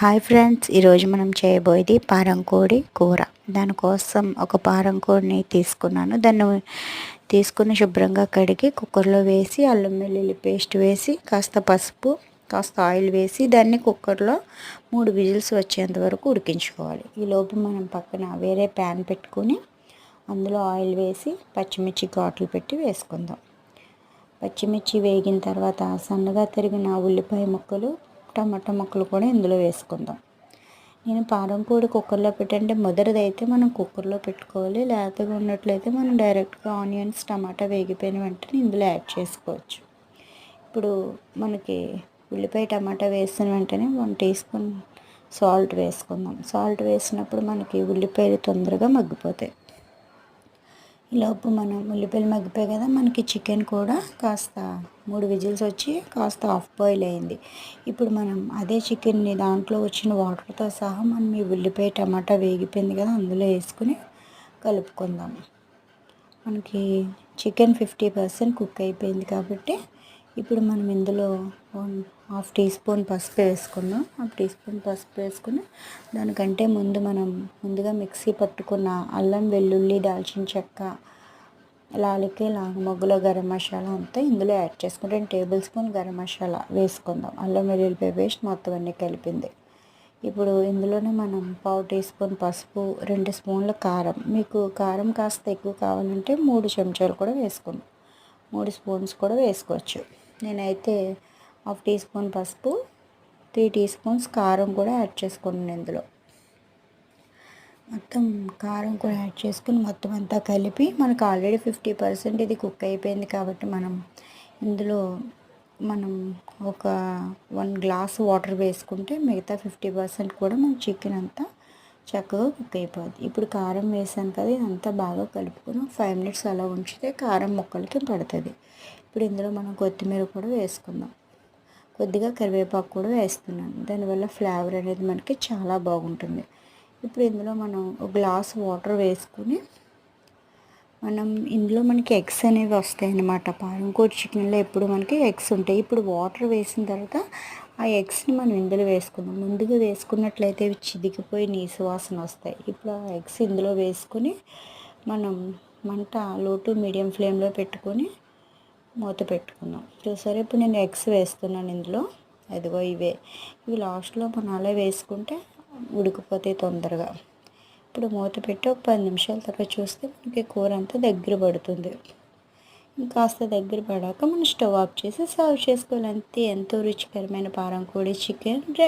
Hi friends ఈరోజు మనం చేయబోయేది పారంకోడి కూర. దానికోసం ఒక పారంకోడిని తీసుకున్నాను. దాన్ని తీసుకుని శుభ్రంగా కడిగి కుక్కర్లో వేసి అల్లం వెల్లుల్లి పేస్ట్ వేసి కాస్త పసుపు కాస్త ఆయిల్ వేసి దాన్ని కుక్కర్లో మూడు విజిల్స్ వచ్చేంత వరకు ఉడికించుకోవాలి. ఈలోపు మనం పక్కన వేరే ప్యాన్ పెట్టుకుని అందులో ఆయిల్ వేసి పచ్చిమిర్చి ఘాట్లు పెట్టి వేసుకుందాం. పచ్చిమిర్చి వేగిన తర్వాత సన్నగా తరిగిన ఉల్లిపాయ ముక్కలు టమాటా ముక్కలు కూడా ఇందులో వేసుకుందాం. నేను పారం కూడి కుక్కర్లో పెట్టంటే మొదటిది అయితే మనం కుక్కర్లో పెట్టుకోవాలి. లేతగా ఉన్నట్లయితే మనం డైరెక్ట్గా ఆనియన్స్ టమాటా వేగిపోయిన వెంటనే ఇందులో యాడ్ చేసుకోవచ్చు. ఇప్పుడు మనకి ఉల్లిపాయ టమాటా వేసిన వెంటనే వన్ టీ స్పూన్ సాల్ట్ వేసుకుందాం. సాల్ట్ వేసినప్పుడు మనకి ఉల్లిపాయలు తొందరగా మగ్గిపోతాయి. ఈలోపు మనం ఉల్లిపాయలు మగ్గిపోయాయి కదా మనకి చికెన్ కూడా కాస్త మూడు విజిల్స్ వచ్చి కాస్త ఆఫ్ బాయిల్ అయింది. ఇప్పుడు మనం అదే చికెన్ని దాంట్లో వచ్చిన వాటర్తో సహా మనం ఈ ఉల్లిపాయ టమాటా వేగిపోయింది కదా అందులో వేసుకుని కలుపుకుందాం. మనకి చికెన్ ఫిఫ్టీ పర్సెంట్ కుక్ అయిపోయింది కాబట్టి ఇప్పుడు మనం ఇందులో వన్ హాఫ్ టీ స్పూన్ పసుపు వేసుకుందాం. హాఫ్ టీ స్పూన్ పసుపు వేసుకుని దానికంటే ముందు మనం ముందుగా మిక్సీ పట్టుకున్న అల్లం వెల్లుల్లి దాల్చిన చెక్క లాలికి మొగ్గులో గరం మసాలా అంతా ఇందులో యాడ్ చేసుకుని రెండు టేబుల్ స్పూన్ గరం మసాలా వేసుకుందాం. అల్లం వెల్లుల్లిపాయ పేస్ట్ మొత్తం అన్నీ కలిపింది. ఇప్పుడు ఇందులోనే మనం పావు టీ స్పూన్ పసుపు రెండు స్పూన్ల కారం. మీకు కారం కాస్త ఎక్కువ కావాలంటే మూడు చెంచాలు కూడా వేసుకుందాం. మూడు స్పూన్స్ కూడా వేసుకోవచ్చు. నేనైతే హాఫ్ టీ స్పూన్ పసుపు త్రీ టీ స్పూన్స్ కారం కూడా యాడ్ చేసుకున్నాను ఇందులో. మొత్తం కారం కూడా యాడ్ చేసుకుని మొత్తం అంతా కలిపి మనకు ఆల్రెడీ ఫిఫ్టీ పర్సెంట్ ఇది కుక్ అయిపోయింది కాబట్టి మనం ఇందులో మనం ఒక వన్ గ్లాస్ వాటర్ వేసుకుంటే మిగతా ఫిఫ్టీ పర్సెంట్ కూడా మన చికెన్ అంతా చక్కగా కుక్ అయిపోద్ది. ఇప్పుడు కారం వేసాను కదా ఇదంతా బాగా కలుపుకొని ఫైవ్ మినిట్స్ అలా ఉంచితే కారం ముక్కలకి పడుతుంది. ఇప్పుడు ఇందులో మనం కొత్తిమీర కూడా వేసుకుందాం. కొద్దిగా కరివేపాకు కూడా వేస్తున్నాను. దానివల్ల ఫ్లేవర్ అనేది మనకి చాలా బాగుంటుంది. ఇప్పుడు ఇందులో మనం ఒక గ్లాస్ వాటర్ వేసుకుని మనం ఇందులో మనకి ఎగ్స్ అనేవి వస్తాయి అన్నమాట పారంకోటి చికెన్లో ఎప్పుడు మనకి ఎగ్స్ ఉంటాయి. ఇప్పుడు వాటర్ వేసిన తర్వాత ఆ ఎగ్స్ని మనం ఇందులో వేసుకుందాం. ముందుగా వేసుకున్నట్లయితే ఇవి చిదికిపోయి నీసు వాసన వస్తాయి. ఇప్పుడు ఆ ఎగ్స్ ఇందులో వేసుకొని మనం మంట లో టు మీడియం ఫ్లేమ్లో పెట్టుకొని మూత పెట్టుకుందాం. చూసారా ఇప్పుడు నేను ఎగ్స్ వేస్తున్నాను ఇందులో. అదిగో ఇవే. ఇవి లాస్ట్లో మనం అలా వేసుకుంటే ఉడికిపోతాయి తొందరగా. ఇప్పుడు మూత పెట్టి ఒక పది నిమిషాల తర్వాత చూస్తే మనకి కూర అంతా దగ్గర పడుతుంది. కాస్త దగ్గర పడాక మనం స్టవ్ ఆఫ్ చేసి సర్వ్ చేసుకోవాలి అంతే ఎంతో రుచికరమైన పారం కూడా చికెన్ రెడీ.